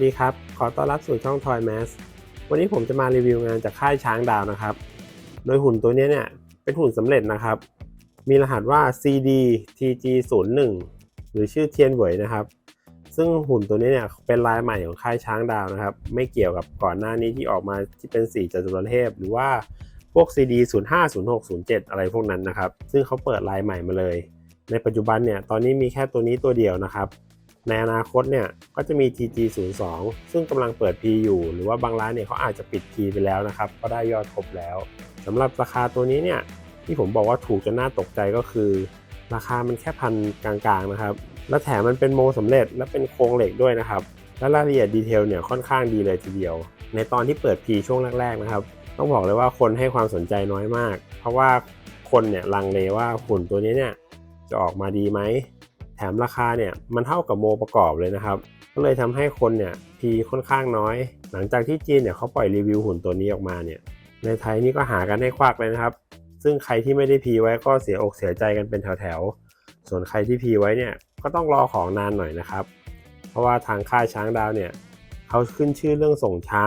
วัสดีครับ ขอต้อนรับสู่ช่อง Toy Mass วันนี้ผมจะมารีวิวงานจากค่ายช้างดาวนะครับ โดยหุ่นตัวนี้เนี่ย เป็นหุ่นสำเร็จนะครับ มีรหัสว่า CD TG 0 1หรือชื่อเทียนเหวยนะครับ ซึ่งหุ่นตัวนี้เนี่ย เป็นลายใหม่ของค่ายช้างดาวนะครับ ไม่เกี่ยวกับก่อนหน้านี้ที่ออกมาที่เป็นสีจตุรเทพ หรือว่าพวก CD 0 5 0 6 0 7 อะไรพวกนั้นนะครับ ซึ่งเขาเปิดลายใหม่มาเลย ในปัจจุบันเนี่ย ตอนนี้มีแค่ตัวนี้ตัวเดียวนะครับ ในอนาคตเนี่ยก็จะมี TG 0 2 ซึ่งกำลังเปิด P อยู่ หรือว่าบางร้านเนี่ยเขาอาจจะปิด P ไปแล้วนะครับ ก็ได้ยอดครบแล้วสำหรับราคาตัวนี้เนี่ยที่ผมบอกว่าถูกจนน่าตกใจก็คือ ราคามันแค่พันกลางๆนะครับ และแถมมันเป็นโมสำเร็จและเป็นโครงเหล็กด้วยนะครับ และรายละเอียดดีเทลเนี่ยค่อนข้างดีเลยทีเดียว ในตอนที่เปิด P ช่วงแรกๆนะครับ ต้องบอกเลยว่าคนให้ความสนใจน้อยมาก เพราะว่าคนเนี่ยลังเลว่าหุ่นตัวนี้เนี่ยจะออกมาดีไหม แถมราคาเนี่ยมันเท่ากับโมประกอบเลยนะครับ ก็เลยทำให้คนเนี่ยพีค่อนข้างน้อย หลังจากที่จีนเนี่ยเขาปล่อยรีวิวหุ่นตัวนี้ออกมาเนี่ยในไทยนี่ก็หากันให้ควักเลยนะครับ ซึ่งใครที่ไม่ได้พีไว้ก็เสียอกเสียใจกันเป็นแถวๆ ส่วนใครที่พีไว้เนี่ยก็ต้องรอของนานหน่อยนะครับ เพราะว่าทางค่ายช้างดาวเนี่ยเขาขึ้นชื่อเรื่องส่งช้า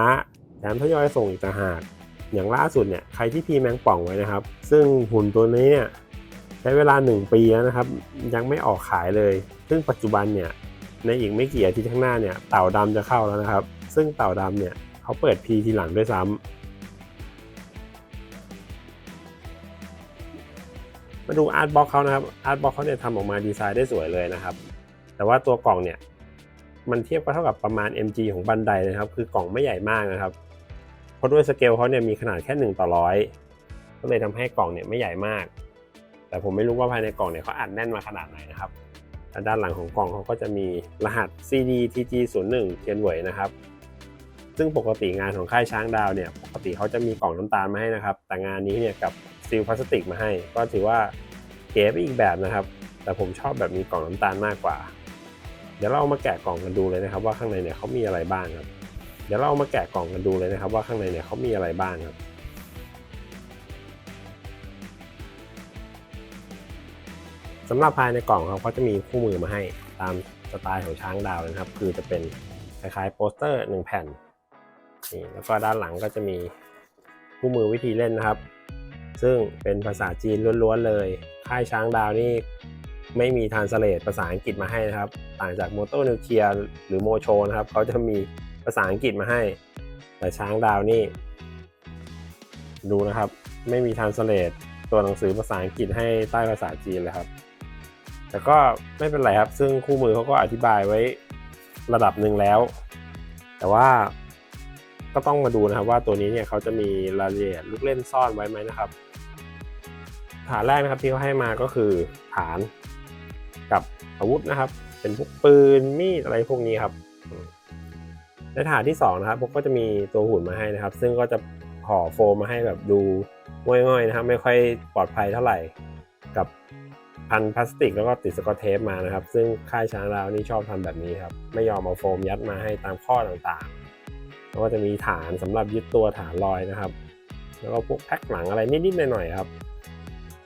แถมทยอยส่งอีกต่างหากอย่างล่าสุดเนี่ยใครที่พีแมงป่องไว้นะครับ ซึ่งหุ่นตัวนี้เนี่ย ใช้เวลา 1 ปีแล้วนะครับ ยังไม่ออกขายเลย ซึ่งปัจจุบันเนี่ยในอีกไม่กี่อาทิตย์ข้างหน้าเนี่ยเต่าดำจะเข้าแล้วนะครับ ซึ่งเต่าดำเนี่ยเขาเปิดพีทีหลังด้วยซ้ำมาดูอาร์ตบ็อกเขานะครับอาร์ตบ็อกเขาเนี่ยทำออกมาดีไซน์ได้สวยเลยนะครับ แต่ว่าตัวกล่องเนี่ยมันเทียบก็เท่ากับประมาณ MG ของบันไดนะครับ คือกล่องไม่ใหญ่มากนะครับเพราะด้วยสเกลเขาเนี่ยมีขนาดแค่1ต่อร้อยก็เลยทำให้กล่องเนี่ยไม่ใหญ่มาก แต่ผมไม่รู้ว่าภายในกล่องเนี่ยเขาอัดแน่นมาขนาดไหนนะครับและด้านหลังของกล่องเขาก็จะมีรหัส CD TG 0 1เทียนเหวยนะครับ ซึ่งปกติงานของค่ายช้างดาวเนี่ย ปกติเขาจะมีกล่องน้ำตาลมาให้นะครับ แต่งานนี้เนี่ยกับซีลพลาสติกมาให้ ก็ถือว่าเก๋ไปอีกแบบนะครับ แต่ผมชอบแบบมีกล่องน้ำตาลมากกว่า เดี๋ยวเราเอามาแกะกล่องกันดูเลยนะครับ ว่าข้างในเนี่ยเขามีอะไรบ้างครับ เดี๋ยวเราเอามาแกะกล่องกันดูเลยนะครับ ว่าข้างในเนี่ยเขามีอะไรบ้างครับำหรับภายในกล่องเขาก็จะมีคู่มือมาให้ตามสไตล์ของช้างดาวนะครับ คือจะเป็นคล้ายๆโปสเตอร์ 1 แผ่นนี่แล้วก็ด้านหลังก็จะมีคู่มือวิธีเล่นนะครับ ซึ่งเป็นภาษาจีนล้วนๆเลย ค่ายช้างดาวนี่ไม่มีทานสเลตภาษาอังกฤษมาให้นะครับ ต่างจากโมโตนิวเคลียร์หรือโมโชนะครับ เขาจะมีภาษาอังกฤษมาให้ แต่ช้างดาวนี่ ดูนะครับ ไม่มีทานสเลตตัวหนังสือภาษาอังกฤษให้ใต้ภาษาจีนเลยครับ แต่ก็ไม่เป็นไรครับ ซึ่งคู่มือเขาก็อธิบายไว้ระดับหนึ่งแล้ว แต่ว่าก็ต้องมาดูนะครับว่าตัวนี้เนี่ยเขาจะมีรายละเอียดลูกเล่นซ่อนไว้ไหมนะครับ ฐานแรกนะครับที่เขาให้มาก็คือฐานกับอาวุธนะครับ เป็นพวกปืนมีดอะไรพวกนี้ครับในฐานที่สองนะครับพวกก็จะมีตัวหุ่นมาให้นะครับ ซึ่งก็จะห่อโฟมมาให้แบบดูง่อยๆนะครับ ไม่ค่อยปลอดภัยเท่าไหร่ พันพลาสติกแล้วก็ติดสกอตเทปมานะครับ ซึ่งค่ายช้างดาวนี่ชอบทำแบบนี้ครับ ไม่ยอมเอาโฟมยัดมาให้ตามข้อต่างๆ แล้วก็จะมีฐานสำหรับยึดตัวฐานลอยนะครับ แล้วก็พวกแพ็คหลังอะไรนิดๆหน่อยๆครับ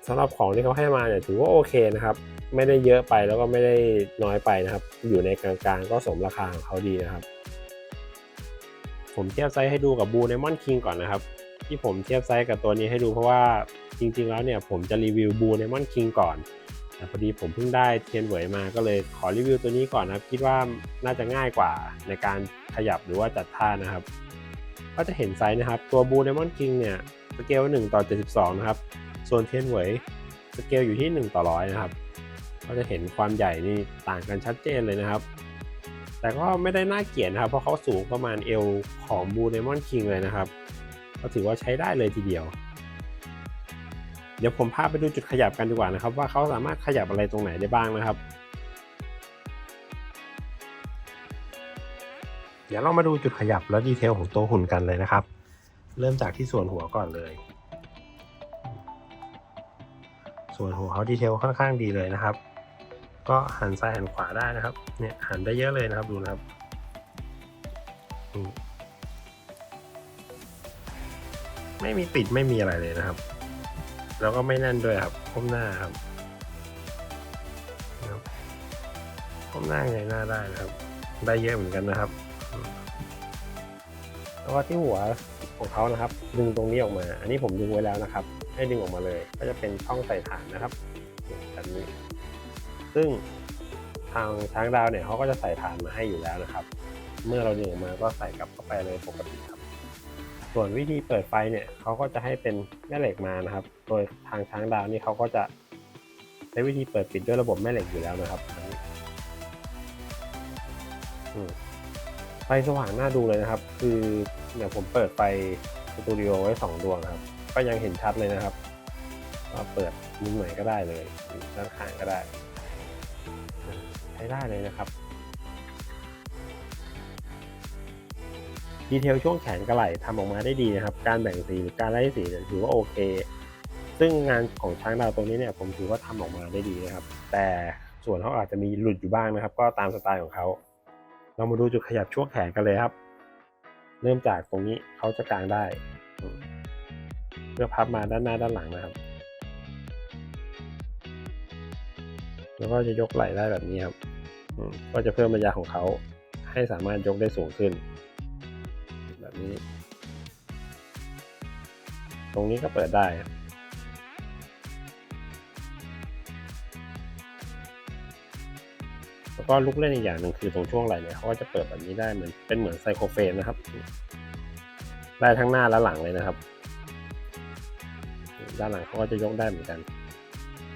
สำหรับของที่เขาให้มาเนี่ยถือว่าโอเคนะครับ ไม่ได้เยอะไปแล้วก็ไม่ได้น้อยไปนะครับ อยู่ในกลางๆก็สมราคาของเขาดีนะครับ ผมเทียบไซส์ให้ดูกับบูเนมอนคิงก่อนนะครับที่ผมเทียบไซส์กับตัวนี้ให้ดูเพราะว่าจริงๆแล้วเนี่ยผมจะรีวิวบูเนมอนคิงก่อน พอดีผมเพิ่งได้เทียนเหวยมาก็เลยขอรีวิวตัวนี้ก่อนนะครับ คิดว่าน่าจะง่ายกว่าในการขยับหรือว่าจัดท่านะครับ ก็จะเห็นไซส์นะครับ ตัวบูเดมอนคิงเนี่ยสเกล1ต่อ72 นะครับ ส่วนเทียนเหวยสเกลอยู่ที่ 1 ต่อร้อยนะครับ ก็จะเห็นความใหญ่นี่ต่างกันชัดเจนเลยนะครับ แต่ก็ไม่ได้น่าเกลียดนะครับ เพราะเขาสูงประมาณเอวของบูเดมอนคิงเลยนะครับ ก็ถือว่าใช้ได้เลยทีเดียว เดี๋ยวผมพาไปดูจุดขยับกันดีกว่านะครับ ว่าเขาสามารถขยับอะไรตรงไหนได้บ้างนะครับ เดี๋ยวเรามาดูจุดขยับและดีเทลของตัวหุ่นกันเลยนะครับ เริ่มจากที่ส่วนหัวก่อนเลย ส่วนหัวเขาดีเทลค่อนข้างดีเลยนะครับ ก็หันซ้ายหันขวาได้นะครับเนี่ยหันได้เยอะเลยนะครับดูนะครับไม่มีติดไม่มีอะไรเลยนะครับ แล้วก็ไม่แน่นด้วยครับก้มหน้าครับก้มหน้าไงหน้าได้นะครับ ได้เยอะเหมือนกันนะครับแล้วก็ที่หัวของเขานะครับ ดึงตรงนี้ออกมา อันนี้ผมดึงไว้แล้วนะครับ ให้ดึงออกมาเลย ก็จะเป็นช่องใส่ฐานนะครับแบบนี้ ซึ่งทางช้างดาวเนี่ยเขาก็จะใส่ฐานมาให้อยู่แล้วนะครับ เมื่อเราดึงออกมาก็ใส่กลับเข้าไปเลยปกติครับ ส่วนวิธีเปิดไฟเนี่ยเขาก็จะให้เป็นแม่เหล็กมานะครับ โดยทางช้างดาวนี่เขาก็จะใช้วิธีเปิดปิดด้วยระบบแม่เหล็กอยู่แล้วนะครับไฟสว่างน่าดูเลยนะครับ คือเนี่ยผมเปิดไฟสตูดิโอไว้สองดวงครับ ก็ยังเห็นชัดเลยนะครับก็เปิดมุมไหนก็ได้เลยด้านข้างก็ได้ ใช้ได้เลยนะครับ ดีเทลช่วงแขนกระไหล่ทำออกมาได้ดีนะครับ การแบ่งสีหรือการไล่สีเนี่ยถือว่าโอเค ซึ่งงานของช้างดาวตรงนี้เนี่ยผมถือว่าทำออกมาได้ดีนะครับ แต่ส่วนเขาอาจจะมีหลุดอยู่บ้างนะครับ ก็ตามสไตล์ของเขา เรามาดูจุดขยับช่วงแขนกันเลยครับ เริ่มจากตรงนี้เขาจะกางได้ เพื่อพับมาด้านหน้าด้านหลังนะครับ แล้วก็จะยกไหล่ได้แบบนี้ครับก็จะเพิ่มระยะของเขาให้สามารถยกได้สูงขึ้น แบบนี้ ตรงนี้ก็เปิดได้แล้วก็ลูกเล่นอีกอย่างหนึ่งคือตรงช่วงไหล่เนี่ยเขาก็จะเปิดแบบนี้ได้เหมือนเป็นเหมือนไซโครเฟนนะครับ ได้ทั้งหน้าและหลังเลยนะครับ ด้านหลังเขาก็จะยกได้เหมือนกัน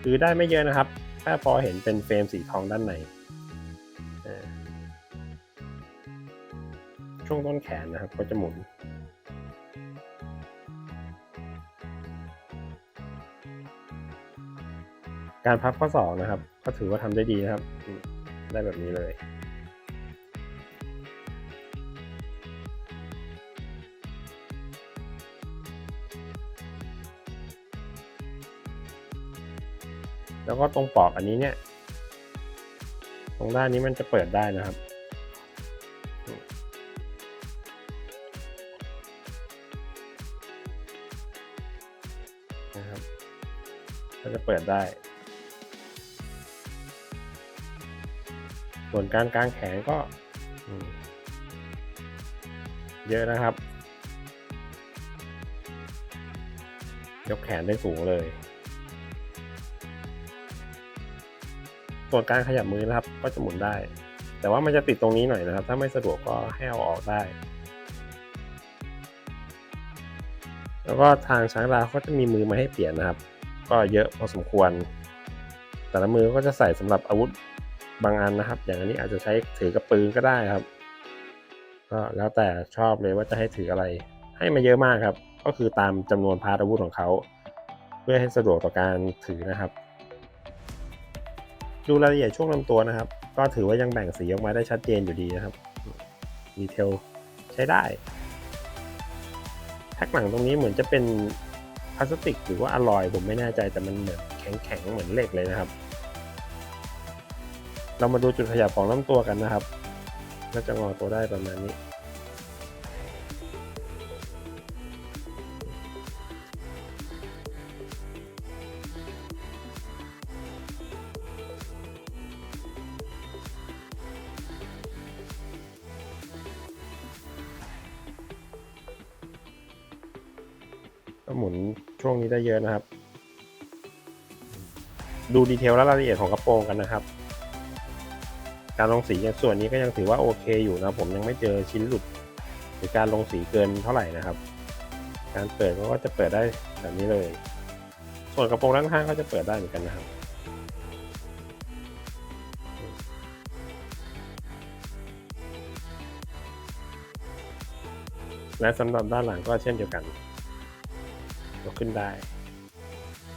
คือได้ไม่เยอะนะครับแค่พอเห็นเป็นเฟรมสีทองด้านใน ช่วงต้นแขนนะครับ ก็จะหมุน การพับข้อศอกนะครับ ก็ถือว่าทำได้ดีนะครับ ได้แบบนี้เลยแล้วก็ตรงปลอกอันนี้เนี่ย ตรงด้านนี้มันจะเปิดได้นะครับ ปิดได้ ส่วนการกางแขนก็ เยอะนะครับ ยกแขนได้สูงเลย ส่วนการขยับมือนะครับ ก็จะหมุนได้ แต่ว่ามันจะติดตรงนี้หน่อยนะครับ ถ้าไม่สะดวกก็ให้เอาออกได้แล้วก็ทางช้างดาวก็จะมีมือมาให้เปลี่ยนนะครับ ก็เยอะพอสมควร แต่ละมือก็จะใส่สำหรับอาวุธบางอันนะครับ อย่างอันนี้อาจจะใช้ถือกับปืนก็ได้ครับ ก็แล้วแต่ชอบเลยว่าจะให้ถืออะไร ให้มาเยอะมากครับ ก็คือตามจำนวนพาร์ทอาวุธของเขา เพื่อให้สะดวกต่อการถือนะครับ ดูรายละเอียดช่วงลำตัวนะครับ ก็ถือว่ายังแบ่งสีออกมาได้ชัดเจนอยู่ดีนะครับดีเทลใช้ได้แท็กหลังตรงนี้เหมือนจะเป็น ลาสติก หรือว่าอลลอยผมไม่แน่ใจแต่มันเหมือนแข็งๆเหมือนเหล็กเลยนะครับ เรามาดูจุดขยับของลำตัวกันนะครับ ก็จะงอตัวได้ประมาณนี้ ดูดีเทลและรายละเอียดของกระโปรงกันนะครับ การลงสีส่วนนี้ก็ยังถือว่าโอเคอยู่นะผมยังไม่เจอชิ้นหลุด หรือการลงสีเกินเท่าไหร่นะครับ การเปิดก็จะเปิดได้แบบนี้เลย ส่วนกระโปรงด้านข้างก็จะเปิดได้เหมือนกันนะครับและสำหรับด้านหลังก็เช่นเดียวกันยกขึ้นได้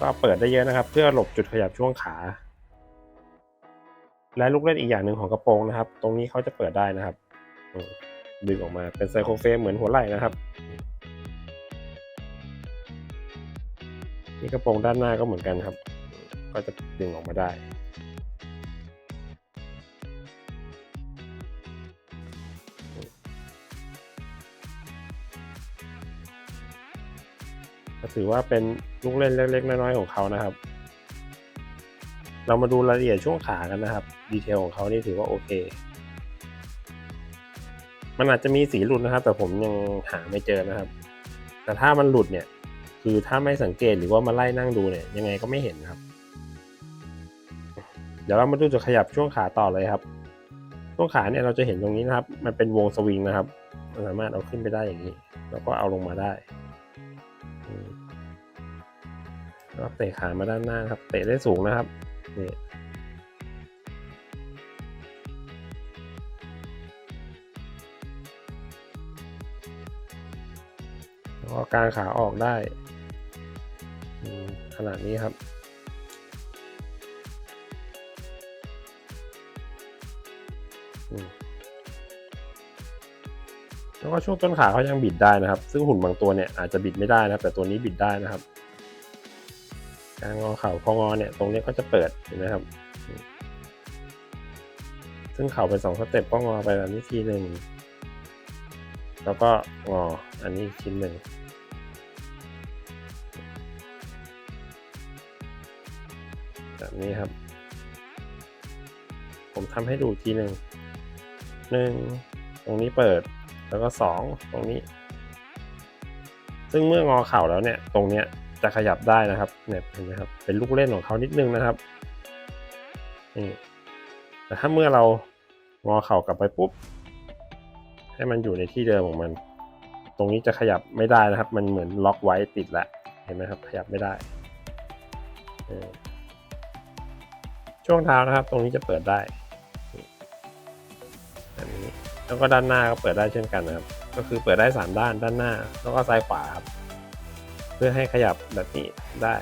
ก็เปิดได้เยอะนะครับ เพื่อหลบจุดขยับช่วงขา และลูกเล่นอีกอย่างหนึ่งของกระโปรงนะครับ ตรงนี้เขาจะเปิดได้นะครับดึงออกมาเป็นไซโครเฟรมเหมือนหัวไหล่นะครับนี่กระโปรงด้านหน้าก็เหมือนกันครับ ก็จะดึงออกมาได้ ก็ถือว่าเป็นลูกเล่นเล็กๆ น้อยๆของเขานะครับ เรามาดูรายละเอียดช่วงขากันนะครับ ดีเทลของเขานี่ถือว่าโอเค มันอาจจะมีสีหลุดนะครับ แต่ผมยังหาไม่เจอนะครับ แต่ถ้ามันหลุดเนี่ย คือถ้าไม่สังเกตหรือว่ามาไล่นั่งดูเนี่ยยังไงก็ไม่เห็นครับ เดี๋ยวเรามาดูจุดขยับช่วงขาต่อเลยครับช่วงขาเนี่ยเราจะเห็นตรงนี้นะครับ มันเป็นวงสวิงนะครับมันสามารถเอาขึ้นไปได้อย่างนี้ แล้วก็เอาลงมาได้ แล้วเตะขามาด้านหน้าครับ เตะได้สูงนะครับ นี่แล้วก็กางขาออกได้ขนาดนี้ครับแล้วก็ช่วงต้นขาเขายังบิดได้นะครับ ซึ่งหุ่นบางตัวเนี่ยอาจจะบิดไม่ได้นะครับแต่ตัวนี้บิดได้นะครับ การงอเข่าพองอเนี่ยตรงนี้ก็จะเปิดเห็นไหมครับ ซึ่งเข่าเป็นสองสเต็ปก็งอไปแบบนี้ทีหนึ่งแล้วก็งออันนี้อีกชิ้นหนึ่งแบบนี้ครับ ผมทำให้ดูทีหนึ่งหนึ่งตรงนี้เปิดแล้วก็สองตรงนี้ ซึ่งเมื่องอเข่าแล้วเนี่ยตรงเนี้ย จะขยับได้นะครับเนี่ยเห็นไหมครับเป็นลูกเล่นของเขานิดนึงนะครับนี่แต่ถ้าเมื่อเรางอเข่ากลับไปปุ๊บ ให้มันอยู่ในที่เดิมของมัน ตรงนี้จะขยับไม่ได้นะครับ มันเหมือนล็อกไว้ติดละเห็นไหมครับ ขยับไม่ได้ช่วงเท้านะครับ ตรงนี้จะเปิดได้แบบนี้แล้วก็ด้านหน้าก็เปิดได้เช่นกันนะครับ ก็คือเปิดได้สามด้านด้านหน้า แล้วก็ซ้ายขวาครับ เพื่อให้ขยับแบบนี้ได้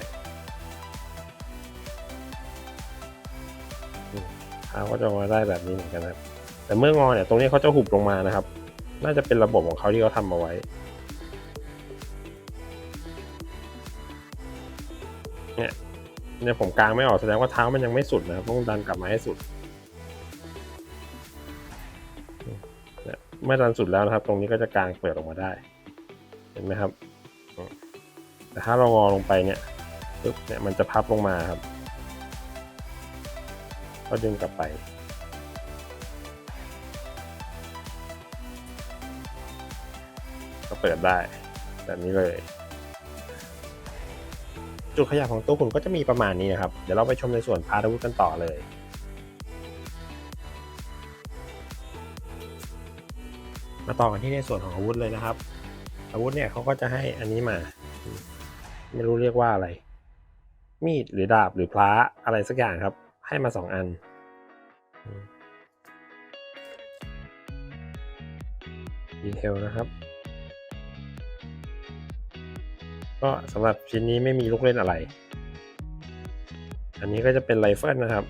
เท้าก็จะมาได้แบบนี้เหมือนกันครับ แต่เมื่องอเนี่ยตรงนี้เขาจะหุบลงมานะครับ น่าจะเป็นระบบของเขาที่เขาทำมาไว้เนี่ยเนี่ยผมกลางไม่ออกแสดงว่าเท้ามันยังไม่สุดนะครับต้องดันกลับมาให้สุดเนี่ยเมื่อดันสุดแล้วนะครับ ตรงนี้ก็จะกลางเปิดออกมาได้ เห็นไหมครับ แต่ถ้าเรางอลงไปเนี่ยปึ๊บเนี่ยมันจะพับลงมาครับ ก็ดึงกลับไปก็เปิดได้แบบนี้เลย จุดขยับของตัวหุ่นก็จะมีประมาณนี้นะครับ เดี๋ยวเราไปชมในส่วนพาร์ทอาวุธกันต่อเลยมาต่อกันที่ในส่วนของอาวุธเลยนะครับ อาวุธเนี่ยเขาก็จะให้อันนี้มา ไม่รู้เรียกว่าอะไร มีดหรือดาบหรือพระอะไรสักอย่างครับ ให้มาสองอัน ดีเทลนะครับ ก็สำหรับชิ้นนี้ไม่มีลูกเล่นอะไร อันนี้ก็จะเป็นไรเฟิลนะครับ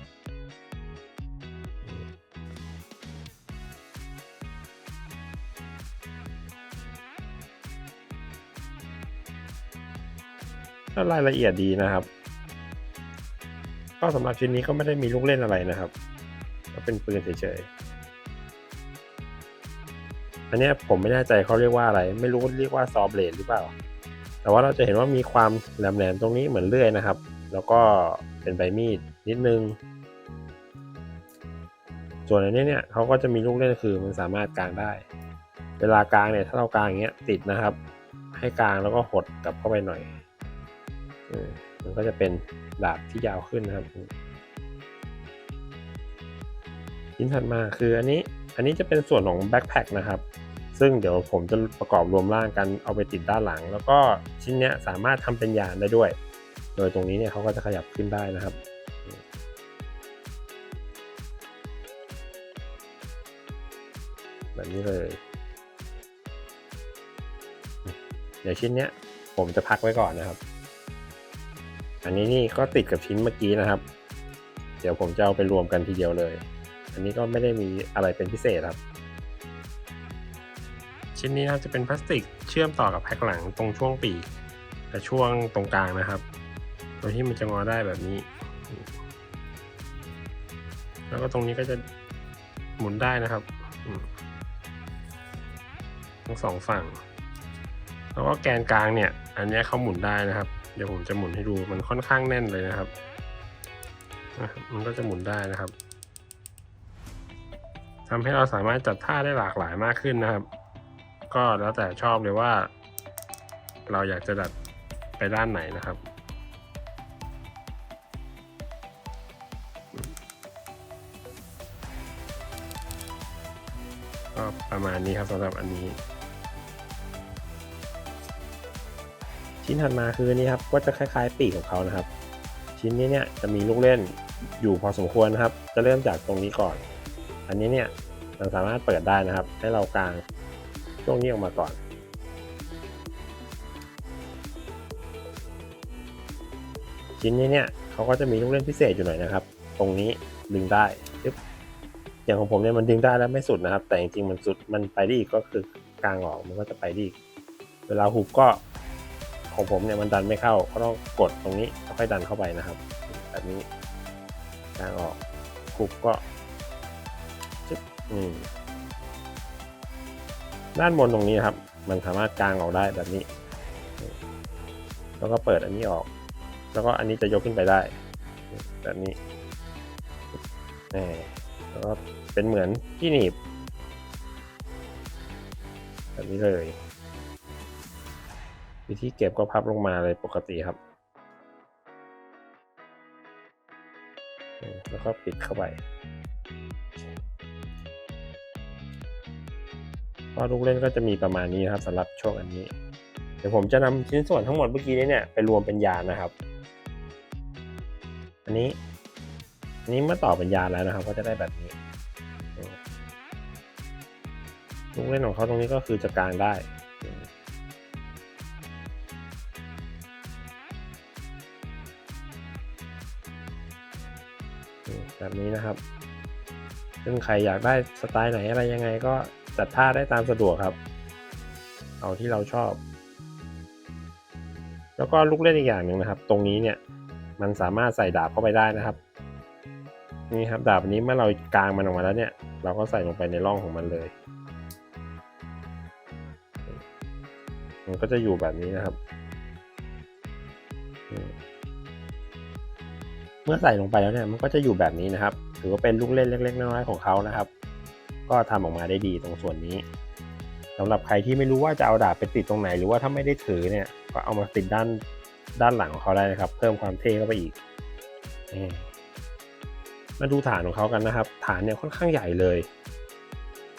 ก็รายละเอียดดีนะครับ ก็สำหรับชิ้นนี้ก็ไม่ได้มีลูกเล่นอะไรนะครับ ก็เป็นปืนเฉยๆ อันนี้ผมไม่แน่ใจเขาเรียกว่าอะไร ไม่รู้เรียกว่าซอเบลดหรือเปล่า แต่ว่าเราจะเห็นว่ามีความแหลมๆตรงนี้เหมือนเลื่อยนะครับ แล้วก็เป็นใบมีดนิดนึง ส่วนอันนี้เนี่ยเขาก็จะมีลูกเล่นคือมันสามารถกางได้ เวลากางเนี่ยถ้าเรากางอย่างเงี้ยติดนะครับ ให้กางแล้วก็หดกลับเข้าไปหน่อย มันก็จะเป็นดาบที่ยาวขึ้นนะครับชิ้นถัดมาคืออันนี้อันนี้จะเป็นส่วนของแบ็คแพคนะครับ ซึ่งเดี๋ยวผมจะประกอบรวมร่างกันเอาไปติดด้านหลัง แล้วก็ชิ้นเนี้ยสามารถทำเป็นยานได้ด้วย โดยตรงนี้เนี่ยเขาก็จะขยับขึ้นได้นะครับแบบนี้เลย เดี๋ยวชิ้นเนี้ยผมจะพักไว้ก่อนนะครับ อันนี้นี่ก็ติดกับชิ้นเมื่อกี้นะครับ เดี๋ยวผมจะเอาไปรวมกันทีเดียวเลย อันนี้ก็ไม่ได้มีอะไรเป็นพิเศษครับ ชิ้นนี้นะครับจะเป็นพลาสติกเชื่อมต่อกับแพ็คหลังตรงช่วงปีกและช่วงตรงกลางนะครับโดยที่มันจะงอได้แบบนี้ แล้วก็ตรงนี้ก็จะหมุนได้นะครับทั้งสองฝั่ง แล้วก็แกนกลางเนี่ย อันนี้เขาหมุนได้นะครับ เดี๋ยวผมจะหมุนให้ดูมันค่อนข้างแน่นเลยนะครับนะครับ มันก็จะหมุนได้นะครับทำให้เราสามารถจัดท่าได้หลากหลายมากขึ้นนะครับ ก็แล้วแต่ชอบเลยว่า เราอยากจะดัดไปด้านไหนนะครับ ก็ประมาณนี้ครับสำหรับอันนี้ ชิ้นถัดมาคือนี้ครับก็จะคล้ายๆ ปีกของเขานะครับ ชิ้นนี้เนี่ยจะมีลูกเล่นอยู่พอสมควรนะครับ จะเริ่มจากตรงนี้ก่อน อันนี้เนี่ยเราสามารถเปิดได้นะครับ ให้เรากางช่วงนี้ออกมาก่อนชิ้นนี้เนี่ยเขาก็จะมีลูกเล่นพิเศษอยู่หน่อยนะครับ ตรงนี้ดึงได้ปึ๊บอย่างของผมเนี่ยมันดึงได้แล้วไม่สุดนะครับ แต่จริงๆมันสุดมันไปได้อีกก็คือกลางออกมันก็จะไปได้อีกเวลาหุบก็ ของผมเนี่ยมันดันไม่เข้าก็ต้องกดตรงนี้แล้วค่อยดันเข้าไปนะครับ แบบนี้กางออกหุบก็จึ๊บอืมด้านบนตรงนี้ครับ มันสามารถกางออกได้แบบนี้ แล้วก็เปิดอันนี้ออก แล้วก็อันนี้จะยกขึ้นไปได้ แบบนี้แล้วก็เป็นเหมือนที่หนีบ แบบนี้เลย วิธีเก็บก็พับลงมาเลยปกติครับ แล้วก็ปิดเข้าไปก็ลูกเล่นก็จะมีประมาณนี้นะครับสำหรับช่วงอันนี้ เดี๋ยวผมจะนำชิ้นส่วนทั้งหมดเมื่อกี้นี้เนี่ยไปรวมเป็นยานนะครับ อันนี้อันนี้เมื่อต่อเป็นยานแล้วนะครับ ก็จะได้แบบนี้ลูกเล่นของเขาตรงนี้ก็คือจะกลางได้ แบบนี้นะครับ ซึ่งใครอยากได้สไตล์ไหนอะไรยังไงก็จัดท่าได้ตามสะดวกครับ เอาที่เราชอบ แล้วก็ลูกเล่นอีกอย่างหนึ่งนะครับ ตรงนี้เนี่ยมันสามารถใส่ดาบเข้าไปได้นะครับ นี่ครับดาบนนี้เมื่อเรากางมันออกมาแล้วเนี่ย เราก็ใส่ลงไปในร่องของมันเลย มันก็จะอยู่แบบนี้นะครับ เมื่อใส่ลงไปแล้วเนี่ยมันก็จะอยู่แบบนี้นะครับ ถือว่าเป็นลูกเล่นเล็ก ๆ น้อยๆของเขานะครับ ก็ทำออกมาได้ดีตรงส่วนนี้สำหรับใครที่ไม่รู้ว่าจะเอาดาบไปติดตรงไหน หรือว่าถ้าไม่ได้ถือเนี่ยก็เอามาติดด้านด้านหลังของเขาได้นะครับ เพิ่มความเท่เข้าไปอีกมาดูฐานของเขากันนะครับ ฐานเนี่ยค่อนข้างใหญ่เลย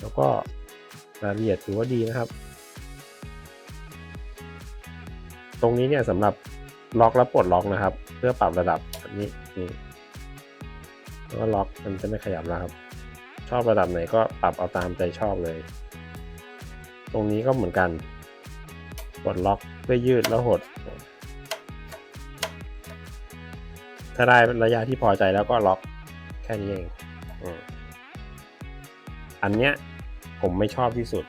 แล้วก็รายละเอียดถือว่าดีนะครับ ตรงนี้เนี่ยสำหรับล็อกและปลดล็อกนะครับ เพื่อปรับระดับนี้ นี่แล้วก็ล็อกมันจะไม่ขยับแล้วครับ ชอบระดับไหนก็ปรับเอาตามใจชอบเลย ตรงนี้ก็เหมือนกันปลดล็อกเพื่อยืดแล้วหด ถ้าได้ระยะที่พอใจแล้วก็ล็อกแค่นี้เองอันเนี้ยผมไม่ชอบที่สุด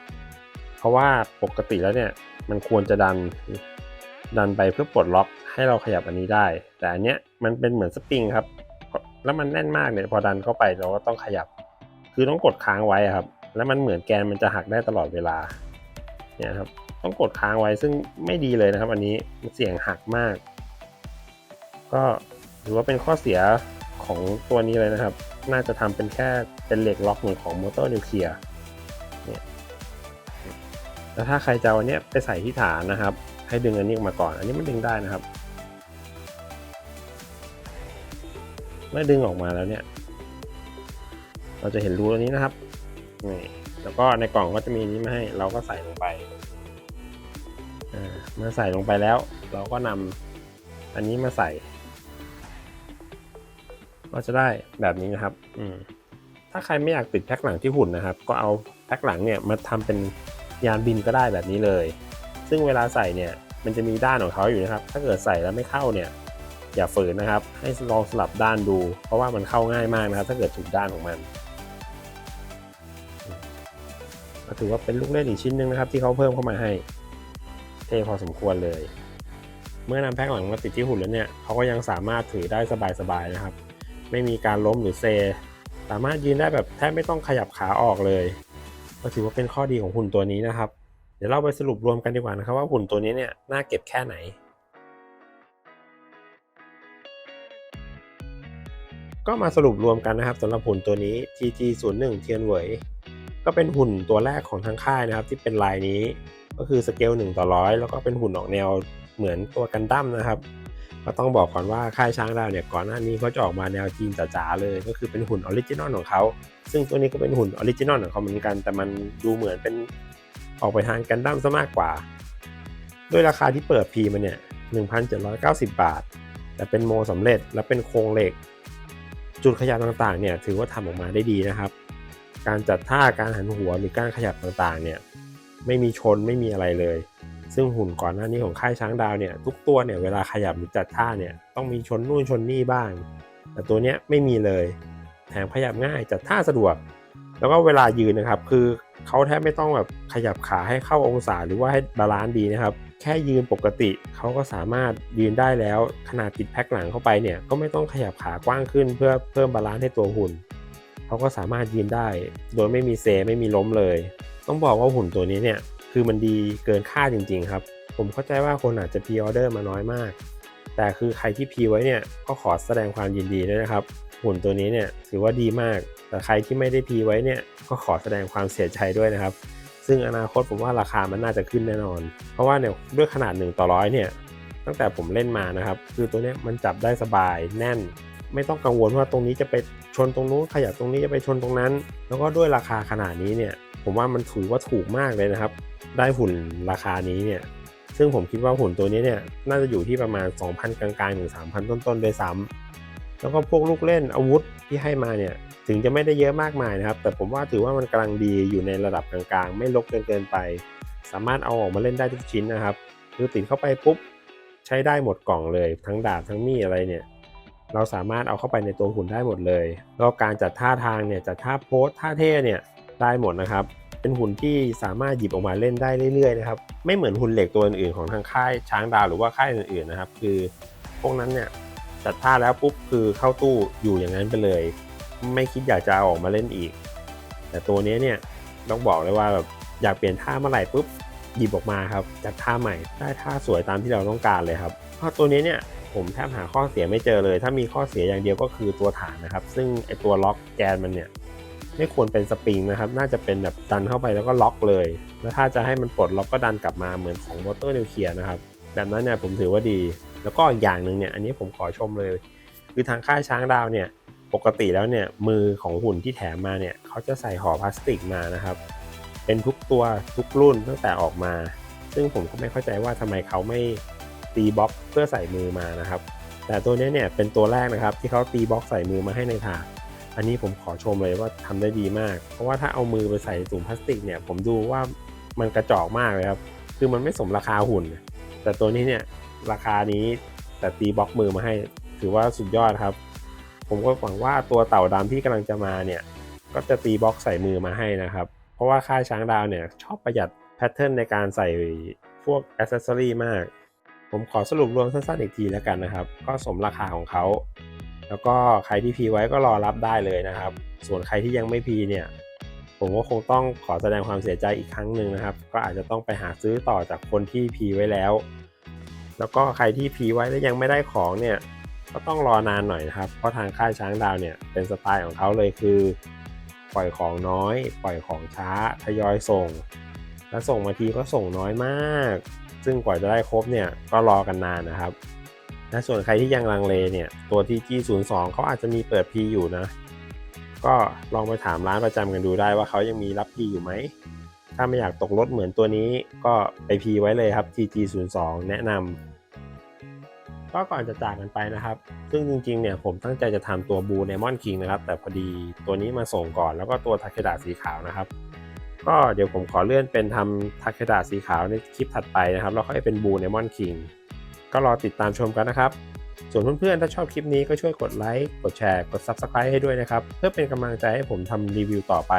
เพราะว่าปกติแล้วเนี่ย มันควรจะดัน ดันไปเพื่อปลดล็อกให้เราขยับอันนี้ได้ แต่อันเนี้ยมันเป็นเหมือนสปริงครับ แล้วมันแน่นมากเนี่ยพอดันเข้าไปเราก็ต้องขยับ คือต้องกดค้างไว้อะครับ แล้วมันเหมือนแกนมันจะหักได้ตลอดเวลาเนี่ยครับต้องกดค้างไว้ซึ่งไม่ดีเลยนะครับ อันนี้มันเสี่ยงหักมาก ก็ถือว่าเป็นข้อเสียของตัวนี้เลยนะครับ น่าจะทำเป็นแค่เป็นเหล็กล็อกเหมือนของมอเตอร์นิวเคลียร์เนี่ยแล้วถ้าใครจะเอาอันเนี้ยไปใส่ที่ฐานนะครับ ให้ดึงอันนี้ออกมาก่อน อันนี้มันดึงได้นะครับ เมื่อดึงออกมาแล้วเนี่ย เราจะเห็นรูตรงนี้นะครับนี่แล้วก็ในกล่องก็จะมีนี้มาให้ เราก็ใส่ลงไปอ่าเมื่อใส่ลงไปแล้ว เราก็นำอันนี้มาใส่ ก็จะได้แบบนี้นะครับ อืมถ้าใครไม่อยากติดแพ็คหลังที่หุ่นนะครับ ก็เอาแพ็คหลังเนี่ยมาทำเป็นยานบินก็ได้แบบนี้เลย ซึ่งเวลาใส่เนี่ยมันจะมีด้านของเขาอยู่นะครับ ถ้าเกิดใส่แล้วไม่เข้าเนี่ยอย่าฝืนนะครับ ให้ลองสลับด้านดู เพราะว่ามันเข้าง่ายมากนะครับ ถ้าเกิดถูกด้านของมันก็ถือว่าเป็นลูกเล่นอีกชิ้นหนึ่งนะครับ ที่เขาเพิ่มเข้ามาให้ เท่พอสมควรเลย เมื่อนำแพ็คหลังมาติดที่หุ่นแล้วเนี่ยเขาก็ยังสามารถถือได้สบายๆนะครับ ไม่มีการล้มหรือเซ สามารถยืนได้แบบแทบไม่ต้องขยับขาออกเลย ก็ถือว่าเป็นข้อดีของหุ่นตัวนี้นะครับ ดี๋ยวเราไปสรุปรวมกันดีกว่านะครับว่าหุ่นตัวนี้เนี่ยน่าเก็บแค่ไหน ก็มาสรุปรวมกันนะครับสำหรับหุ่นตัวนี้ TG01 เทียนเหวยก็เป็นหุ่นตัวแรกของทางค่ายนะครับที่เป็นลายนี้ก็คือสเกล1ต่อร้อยแล้วก็เป็นหุ่นออกแนวเหมือนตัวกันดั้มนะครับ ก็ต้องบอกก่อนว่าค่ายช้างดาวเนี่ยก่อนหน้านี้เขาจะออกมาแนวจีนจ๋าๆเลย ก็คือเป็นหุ่นออริจินอลของเขา ซึ่งตัวนี้ก็เป็นหุ่นออริจินอลของเขาเหมือนกัน แต่มันดูเหมือนเป็น ออกไปทางกันดั้มซะมากกว่า ด้วยราคาที่เปิดพีมันเนี่ย 1,790 บาท แต่เป็นโมสำเร็จและเป็นโครงเหล็ก จุดขยับต่างๆเนี่ยถือว่าทำออกมาได้ดีนะครับ การจัดท่าการหันหัวหรือการขยับต่างๆเนี่ยไม่มีชนไม่มีอะไรเลย ซึ่งหุ่นก่อนหน้านี้ของค่ายช้างดาวเนี่ยทุกตัวเนี่ยเวลาขยับหรือจัดท่าเนี่ยต้องมีชนนู่นชนนี่บ้าง แต่ตัวเนี้ยไม่มีเลย แถมขยับง่ายจัดท่าสะดวก แล้วก็เวลายืนนะครับ คือ เขาแทบไม่ต้องแบบขยับขาให้เข้าองศาหรือว่าให้บาลานซ์ดีนะครับ แค่ยืนปกติเขาก็สามารถยืนได้แล้ว ขนาดติดแพ็คหลังเข้าไปเนี่ยก็ไม่ต้องขยับขากว้างขึ้น เพื่อเพิ่มบาลานซ์ให้ตัวหุ่นเขาก็สามารถยืนได้ โดยไม่มีเซไม่มีล้มเลย ต้องบอกว่าหุ่นตัวนี้เนี่ยคือมันดีเกินคาดจริง ๆ ครับ ผมเข้าใจว่าคนอาจจะพรีออเดอร์มาน้อยมาก แต่คือใครที่พีไว้เนี่ยก็ขอแสดงความยินดีด้วยนะครับ หุ่นตัวนี้เนี่ยถือว่าดีมาก แต่ใครที่ไม่ได้พีไว้เนี่ยก็ขอแสดงความเสียใจด้วยนะครับ ซึ่งอนาคตผมว่าราคามันน่าจะขึ้นแน่นอน เพราะว่าเนี่ยด้วยขนาด1ต่อร้อยเนี่ยตั้งแต่ผมเล่นมานะครับ คือตัวนี้มันจับได้สบายแน่น ไม่ต้องกังวลว่าตรงนี้จะไปชนตรงนู้นขยับตรงนี้จะไปชนตรงนั้น แล้วก็ด้วยราคาขนาดนี้เนี่ยผมว่ามันถือว่าถูกมากเลยนะครับ ได้หุ่นราคานี้เนี่ยซึ่งผมคิดว่าหุ่นตัวนี้เนี่ยน่าจะอยู่ที่ประมาณ 2,000 กลางๆถึง3,000 ต้นๆด้วยซ้ำ แล้วก็พวกลูกเล่นอาวุธที่ให้มาเนี่ยถึงจะไม่ได้เยอะมากมายนะครับ แต่ผมว่าถือว่ามันกำลังดีอยู่ในระดับกลางๆ ไม่ลกเกินไป สามารถเอาออกมาเล่นได้ทุกชิ้นนะครับคือติดเข้าไปปุ๊บใช้ได้หมดกล่องเลย ทั้งดาบทั้งมีดอะไรเนี่ยเราสามารถเอาเข้าไปในตัวหุ่นได้หมดเลยแล้วการจัดท่าทางเนี่ยจัดท่าโพสท่าเท่เนี่ยได้หมดนะครับ เป็นหุ่นที่สามารถหยิบออกมาเล่นได้เรื่อยๆนะครับไม่เหมือนหุ่นเหล็กตัวอื่นๆของทางค่ายช้างดาวหรือว่าค่ายอื่นๆนะครับ คือพวกนั้นเนี่ย จัดท่าแล้วปุ๊บคือเข้าตู้อยู่อย่างนั้นไปเลย ไม่คิดอยากจะเอาออกมาเล่นอีก แต่ตัวนี้เนี่ยต้องบอกเลยว่าแบบอยากเปลี่ยนท่าเมื่อไหร่ปุ๊บหยิบออกมาครับจัดท่าใหม่ได้ท่าสวยตามที่เราต้องการเลยครับเพราะตัวนี้เนี่ยผมแทบหาข้อเสียไม่เจอเลย ถ้ามีข้อเสียอย่างเดียวก็คือตัวฐานนะครับ ซึ่งไอตัวล็อกแกนมันเนี่ยไม่ควรเป็นสปริงนะครับ น่าจะเป็นแบบดันเข้าไปแล้วก็ล็อกเลย แล้วถ้าจะให้มันปลดล็อกก็ดันกลับมาเหมือนของมอเตอร์นิวเคลียร์นะครับ แบบนั้นเนี่ยผมถือว่าดี แล้วก็อีกอย่างหนึ่งเนี่ยอันนี้ผมขอชมเลย คือทางค่ายช้างดาวเนี่ยปกติแล้วเนี่ยมือของหุ่นที่แถมมาเนี่ยเขาจะใส่ห่อพลาสติกมานะครับ เป็นทุกตัวทุกรุ่นตั้งแต่ออกมา ซึ่งผมก็ไม่เข้าใจว่าทำไมเขาไม่ตีบล็อกเพื่อใส่มือมานะครับ แต่ตัวนี้เนี่ยเป็นตัวแรกนะครับ ที่เขาตีบล็อกใส่มือมาให้ในถาดอันนี้ผมขอชมเลยว่าทำได้ดีมาก เพราะว่าถ้าเอามือไปใส่ถุงพลาสติกเนี่ยผมดูว่ามันกระจอกมากเลยครับ คือมันไม่สมราคาหุ่น แต่ตัวนี้เนี่ย ราคานี้แต่ตีบล็อกมือมาให้ ถือว่าสุดยอดครับ ผมก็หวังว่าตัวเต่าดำที่กำลังจะมาเนี่ย ก็จะตีบล็อกใส่มือมาให้นะครับ เพราะว่าค่ายช้างดาวเนี่ยชอบประหยัดแพทเทิร์นในการใส่พวกอ c เซสซอรี่มาก ผมขอสรุปรวมสั้นๆอีกทีแล้วกันนะครับ ก็สมราคาของเขาแล้วก็ใครที่พีไว้ก็รอรับได้เลยนะครับ ส่วนใครที่ยังไม่พีเนี่ย ผมก็คงต้องขอแสดงความเสียใจอีกครั้งหนึ่งนะครับ ก็อาจจะต้องไปหาซื้อต่อจากคนที่พีไว้แล้ว แล้วก็ใครที่พีไว้แล้วยังไม่ได้ของเนี่ยก็ต้องรอนานหน่อยนะครับ เพราะทางค่ายช้างดาวเนี่ยเป็นสไตล์ของเขาเลยคือ ปล่อยของน้อย ปล่อยของช้าทยอยส่ง แล้วส่งมาทีก็ส่งน้อยมาก ซึ่งกว่าจะได้ครบเนี่ยก็รอกันนานนะครับและส่วนใครที่ยังลังเลเนี่ยตัวที่ G02 เขาอาจจะมีเปิด P อยู่นะ ก็ลองไปถามร้านประจำกันดูได้ว่าเขายังมีรับ P อยู่ไหม ถ้าไม่อยากตกรถเหมือนตัวนี้ก็ไป P ไว้เลยครับ TG02 แนะนำก็ก่อนจะจากกันไปนะครับ ซึ่งจริงๆเนี่ยผมตั้งใจจะทำตัวบูเนมอนคิงนะครับ แต่พอดีตัวนี้มาส่งก่อนแล้วก็ตัวทาเคดะสีขาวนะครับ ก็เดี๋ยวผมขอเลื่อนเป็นทำทาเคดะสีขาวในคลิปถัดไปนะครับแล้วค่อยเป็นบูเนมอนคิงก็รอติดตามชมกันนะครับส่วนเพื่อนๆ ถ้าชอบคลิปนี้ก็ช่วยกดไลค์ กดแชร์ กด Subscribe ให้ด้วยนะครับ เพื่อเป็นกำลังใจให้ผมทำรีวิวต่อไป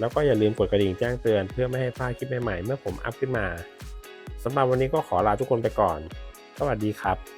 แล้วก็อย่าลืมกดกระดิ่งแจ้งเตือนเพื่อไม่ให้พลาดคลิปใหม่ๆเมื่อผมอัพขึ้นมาสำหรับวันนี้ก็ขอลาทุกคนไปก่อน สวัสดีครับ